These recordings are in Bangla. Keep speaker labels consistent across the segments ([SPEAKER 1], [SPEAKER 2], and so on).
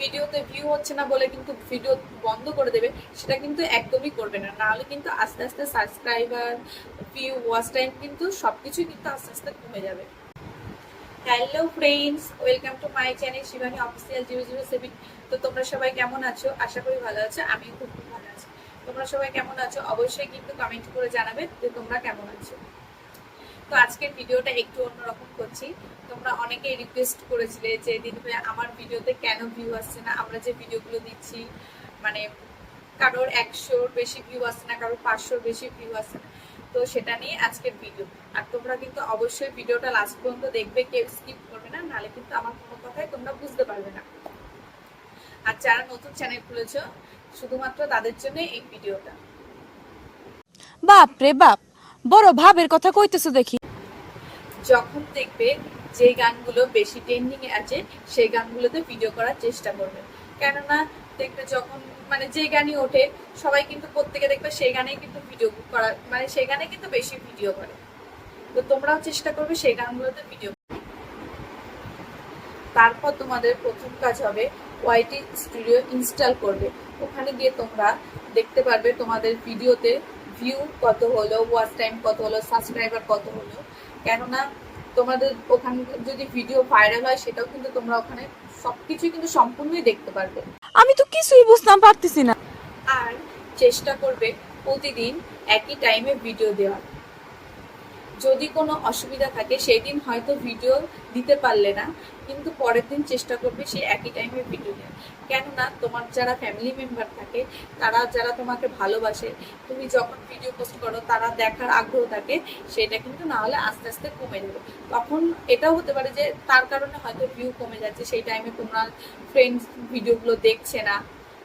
[SPEAKER 1] ভিডিওতে ভিউ হচ্ছে না বলে কিন্তু ভিডিও বন্ধ করে দেবে, সেটা কিন্তু একদমই করবে না। নাহলে কিন্তু আস্তে আস্তে সাবস্ক্রাইবার ভিউ ওয়াচ টাইম কিন্তু সব কিছুই কিন্তু আস্তে আস্তে কমে যাবে। Hello friends welcome to my channel Shivani official zero zero seven তো তোমরা সবাই কেমন আছো? আশা করি ভালো আছো আমি খুব খুব ভালো আছি। তোমরা সবাই কেমন আছো? অবশ্যই কিন্তু কমেন্ট করে জানাবে যে তোমরা কেমন আছো। তো আজকের ভিডিওটা একটু অন্যরকম করছি। তোমরা অনেকেই রিকোয়েস্ট করেছিলে যে, দিদি ভাই, আমার ভিডিওতে কেন ভিউ আসছে না? আমরা যে ভিডিওগুলো দিচ্ছি মানে কারোর একশোর বেশি ভিউ আসছে না, কারোর পাঁচশোর বেশি ভিউ আসছে না। তো সেটা নিয়ে আজকের ভিডিও আর তোমরা কিন্তু অবশ্যই ভিডিওটা লাস্ট পর্যন্ত দেখবে, কেউ স্কিপ করবে না, নাহলে কিন্তু আমার কোনো কথাই তোমরা বুঝতে পারবে না। আর যারা নতুন চ্যানেল খুলেছো, শুধুমাত্র তাদের জন্য এই ভিডিওটা।
[SPEAKER 2] বাপ রে বাপ! বড় ভাবের কথা কইতেছো দেখি।
[SPEAKER 1] যখন দেখবে যে গানগুলো বেশি ট্রেন্ডিং এ আছে, সেই গানগুলোতে ভিডিও করার চেষ্টা করবে। কেননা দেখবে যখন মানে যে গানই ওঠে, সবাই কিন্তু প্রত্যেকে দেখবে সেই গানেই কিন্তু ভিডিও করা মানে সেই গানে কিন্তু বেশি ভিডিও করে। তো তোমরাও চেষ্টা করবে সেই গানগুলোতে ভিডিও তারপর তোমাদের প্রথম কাজ হবে ওয়াইটি স্টুডিও ইনস্টল করবে। ওখানে গিয়ে তোমরা দেখতে পারবে তোমাদের ভিডিওতে ভিউ কত হলো ওয়াচ টাইম কত হলো সাবস্ক্রাইবার কত হলো। কেননা তোমাদের ওখানে যদি ভিডিও ভাইরাল হয় সেটাও কিন্তু তোমরা ওখানে সবকিছুই কিন্তু সম্পূর্ণই দেখতে পারবে।
[SPEAKER 2] আমি তো কিছুই বুঝতাম পারতেছি না।
[SPEAKER 1] আর চেষ্টা করবে প্রতিদিন একই টাইমে ভিডিও দেওয়ার। যদি কোনো অসুবিধা থাকে, সেই দিন হয়তো ভিডিও দিতে পারলে না, কিন্তু পরের দিন চেষ্টা করবে সেই একই টাইমে ভিডিও দেয় কেননা তোমার যারা ফ্যামিলি মেম্বার থাকে, তারা যারা তোমাকে ভালোবাসে, তুমি যখন ভিডিও পোস্ট করো, তারা দেখার আগ্রহ থাকে, সেটা কিন্তু না হলে আস্তে আস্তে কমে যাবে। তখন এটাও হতে পারে যে, তার কারণে হয়তো ভিউ কমে যাচ্ছে, সেই টাইমে তোমার ফ্রেন্ডস ভিডিওগুলো দেখছে না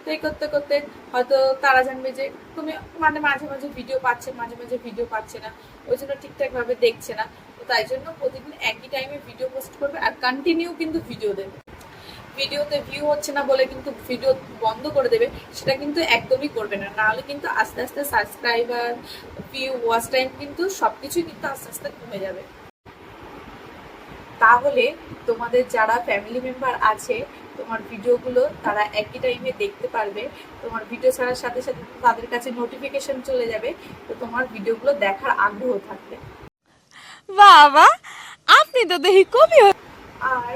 [SPEAKER 1] তো এই করতে করতে হয়তো তারা জানবে যে তুমি মানে মাঝে মাঝে ভিডিও পাচ্ছে, মাঝে মাঝে ভিডিও পাচ্ছে না। ওই জন্য ঠিকঠাক ভাবে দেখছে না। তো তাই জন্য প্রতিদিন একই টাইমে ভিডিও পোস্ট করবে আর কন্টিনিউ কিন্তু ভিডিও দেবে। ভিডিওতে ভিউ হচ্ছে না বলে কিন্তু ভিডিও বন্ধ করে দেবে, সেটা কিন্তু একদমই করবে না। নাহলে কিন্তু আস্তে আস্তে সাবস্ক্রাইবার ভিউ ওয়াচ টাইম কিন্তু সবকিছুই কিন্তু আস্তে আস্তে কমে যাবে। তাহলে তোমাদের যারা ফ্যামিলি মেম্বার আছে তোমার ভিডিওগুলো তারা একই টাইমে দেখতে পারবে। তোমার ভিডিও ছাড়ার সাথে সাথে তাদের কাছে নোটিফিকেশন চলে যাবে তো তোমার ভিডিওগুলো দেখার আগ্রহ থাকবে।
[SPEAKER 2] বাবা আপনি তো দেখি কবি
[SPEAKER 1] আর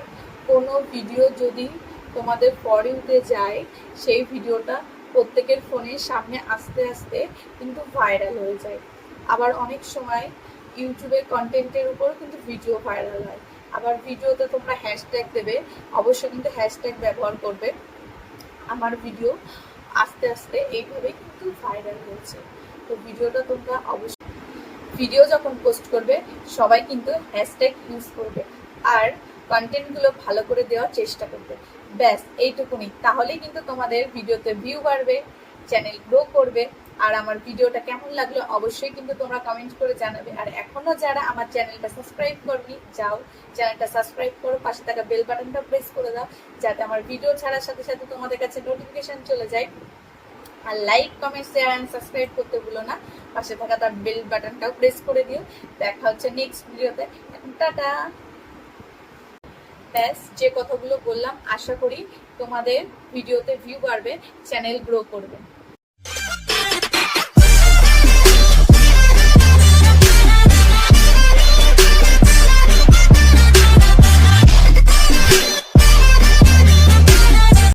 [SPEAKER 1] কোনো ভিডিও যদি তোমাদের পরে উঠে যায় সেই ভিডিওটা প্রত্যেকের ফোনের সামনে আস্তে আস্তে কিন্তু ভাইরাল হয়ে যায়। আবার অনেক সময় ইউটিউবে কন্টেন্টের উপর কিন্তু ভিডিও ভাইরাল হয়। আবার ভিডিওতে তোমরা হ্যাশট্যাগ দেবে। অবশ্যই কিন্তু হ্যাশট্যাগ ব্যবহার করবে। আমার ভিডিও আস্তে আস্তে এইভাবে কিন্তু ভাইরাল হয়েছে। তো ভিডিওটা তোমরা অবশ্যই ভিডিও যখন পোস্ট করবে, সবাই কিন্তু হ্যাশট্যাগ ইউজ করবে আর কন্টেন্টগুলো ভালো করে দেওয়ার চেষ্টা করবে। ব্যাস, এইটুকুনি। তাহলেই কিন্তু তোমাদের ভিডিওতে ভিউ বাড়বে চ্যানেল গ্রো করবে। আর আমার ভিডিওটা কেমন লাগল অবশ্যই কিন্তু তোমরা কমেন্ট করে জানাবে। আর এখনও যারা আমার চ্যানেলটা সাবস্ক্রাইব করনি, যাও, চ্যানেলটা সাবস্ক্রাইব করো, পাশে থাকা বেল বাটনটা প্রেস করে দাও, যাতে আমার ভিডিও ছাড়ার সাথে সাথে তোমাদের কাছে নোটিফিকেশন চলে যায়। আর like comment share and subscribe করতে ভুলো না, পাশে থাকা তার বেল বাটনটাও প্রেস করে দিও। দেখা হচ্ছে নেক্সট ভিডিওতে এখন টাটা। ব্যাস, যে কথাগুলো বললাম, আশা করি তোমাদের ভিডিওতে ভিউ বাড়বে চ্যানেল গ্রো করবে।